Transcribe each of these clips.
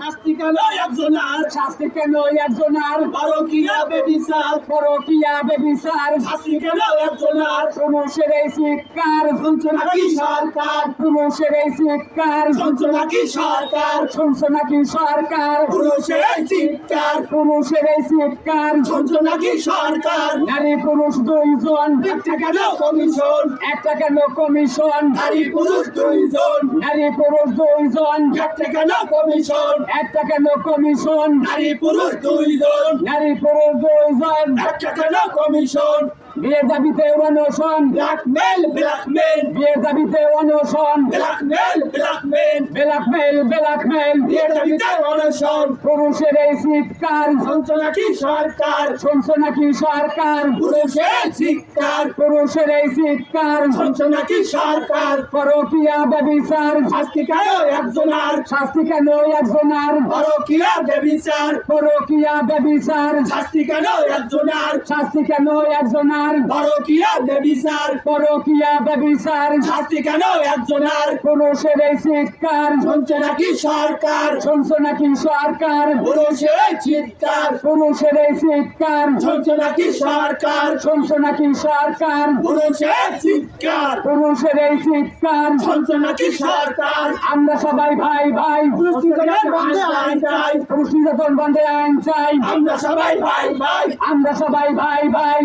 শাস্তি কেন একজনার শাস্তি কেন একজনার পরকিয়া বেবিচার। পরকিয়া বেবিচার। শাস্তি কেন একজনার পুরুষের এই চিৎকার শুনছো নাকি সরকার? পুরুষের এই চিৎকার শুনছো নাকি সরকার? শুনছো নাকি সরকার? পুরুষের এই চিৎকার পুরুষের এই চিৎকার শুনছো নাকি সরকার? নারী পুরুষ দুইজন। একটা কেন কমিশন? একটা কেন কমিশন? নারী পুরুষ দুইজন। নারী পুরুষ দুইজন। একটা কেন কমিশন? একটা কেন কমিশন। নারী পুরুষ দুইজন নারী পুরুষ দুইজন একটা কেন কমিশন। বিয়ের দাবিতে অনশন। ব্ল্যাকমেল ব্ল্যাকমেল বিয়ের দাবিতে অনশন। ব্ল্যাকমেল ব্ল্যাকমেল বেলাকমেল বেলাকমেল বিয়ের দাবিতে অনশন। পুরুষের এই চিৎকার। শুনছো নাকি সরকার? শুনছো নাকি সরকার? পুরুষের চিৎকার। পুরুষের এই চিৎকার। শুনছো নাকি সরকার? পরকিয়া ব্যবিচার। শাস্তি কেন একজনার? শাস্তি কেন একজনার? পরকিয়া বেবিচার পরকিয়া ব্যবিচার। শাস্তি কেন একজনার? শাস্তি কেন একজনার? পরকিয়া বেবিচার পরকিয়া ব্যবিচার শাস্তি কেন একজনার পুরুষের এই চিৎকার। শুনছো নাকি সরকার? শুনছো নাকি সরকার? পুরুষের চিৎকার? পুরুষের চিৎকার? শুনছো নাকি সরকার? শুনছো নাকি সরকার? পুরুষের চিৎকার? পুরুষের এই চিৎকার? শুনছে নাকি সরকার? আমরা সবাই ভাই ভাই। বুঝতে পুরুষের আইন চাই বন্ধে আইন চাই। আমরা সবাই ভাই ভাই। আমরা সবাই ভাই ভাই।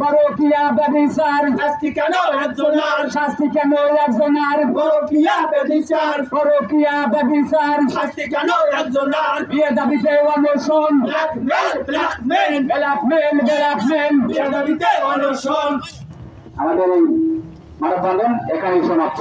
পরকিয়া ব্যবিচার শাস্তি কেন একজনার শাস্তি কেন একজনার পরকিয়া বেবিচার পরকিয়া ব্যবিচার শাস্তি কেন একজনার বিয়ে দাবিতে অনশন। ব্ল্যাকমেল ব্ল্যাকমেল বিয়ে দাবিতে অনশন। আমাদের এই মানববন্ধন এখানেই সমাপ্ত।